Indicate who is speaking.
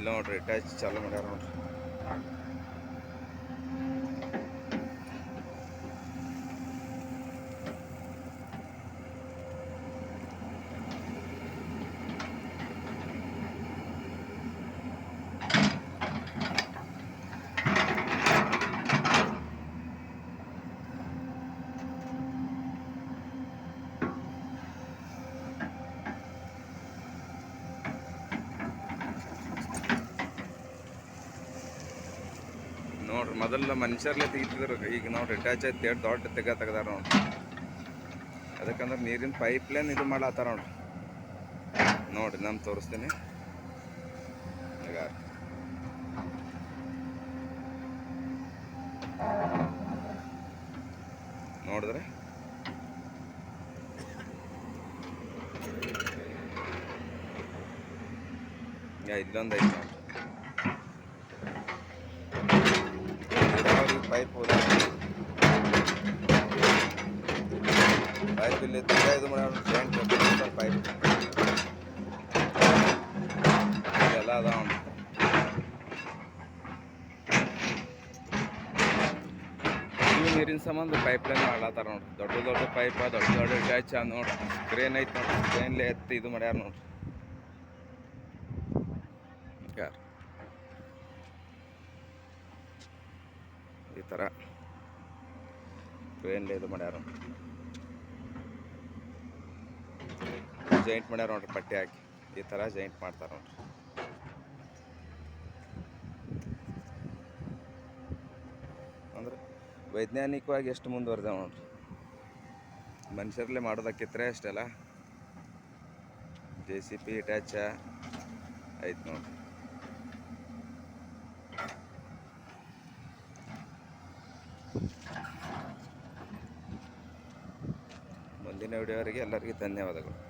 Speaker 1: ಇಲ್ಲ ನೋಡ್ರಿ ಟಚ್ ಚಾಲು ಮಾಡ್ಯಾರ ನೋಡ್ರಿ. ನೋಡ್ರಿ ಮೊದಲ ಮನುಷ್ಯರ್ಲೆ ತೆಗಿತಿದ್ರು ಈಗ ನೋಡ್ರಿ ಅಟ್ಯಾಚ್ ಆಯ್ತು ಎರಡು ದೊಡ್ಡ ತೆಗ ತೆಗ್ದಾರ ನೋಡ್ರಿ. ಅದಕ್ಕಂದ್ರೆ ನೀರಿನ ಪೈಪ್ ಲೈನ್ ಇದು ಮಾಡತ್ತಾರ ನೋಡ್ರಿ. ನೋಡ್ರಿ ನಾನು ತೋರಿಸ್ತೀನಿ. ನೋಡಿದ್ರೆ? ಇಲ್ಲೊಂದು ಐತೆ ನೋಡ್ರಿ. ಪೈಪ್ ಪೈಪ್ ಇಲ್ಲಿ ತುಂಬ ಇದು ಜಾಯಿಂಟ್ ಪೈಪ್ ಎಲ್ಲ ಅದಾವ ನೀರಿನ ಸಂಬಂಧ ಪೈಪ್ ಲೈನ್ ಮಾಡ್ಲತ್ತಾರ ನೋಡ್ರಿ. ದೊಡ್ಡ ದೊಡ್ಡ ಪೈಪ್ ದೊಡ್ಡ ದೊಡ್ಡ ಅಟ್ಯಾಚ್ ನೋಡ್ರಿ. ಕ್ರೇನ್ ಐತಿ ನೋಡ್ರಿ. ಕ್ರೇನ್ಲೆ ಎತ್ತಿ ಇದು ಮಾಡ್ಯಾರ ನೋಡ್ರಿ. ಈ ಥರ. ಕ್ರೇನ್ಲೆ ಇದು ಮಾಡ್ಯಾರ. ಜಾಯಿಂಟ್ ಮಾಡ್ಯಾರ ನೋಡ್ರಿ ಪಟ್ಟಿ ಹಾಕಿ. ಈ ಥರ ಜಾಯಿಂಟ್ ಮಾಡ್ತಾರೆ ನೋಡ್ರಿ. ಅಂದ್ರೆ ವೈಜ್ಞಾನಿಕವಾಗಿ ಎಷ್ಟು ಮುಂದುವರೆದ ನೋಡ್ರಿ. ಮನುಷ್ಯರಲ್ಲೇ ಮಾಡೋದಕ್ಕಿತ್ತರೆ ಅಷ್ಟೆಲ್ಲ. ಜೆ ಸಿ ಪಿ ಅಟ್ಯಾಚ ಆಯ್ತು ನೋಡ್ರಿ. ಮುಂದಿನ ವಿಡಿಯೋವರೆಗೆ ಎಲ್ಲರಿಗೂ ಧನ್ಯವಾದಗಳು.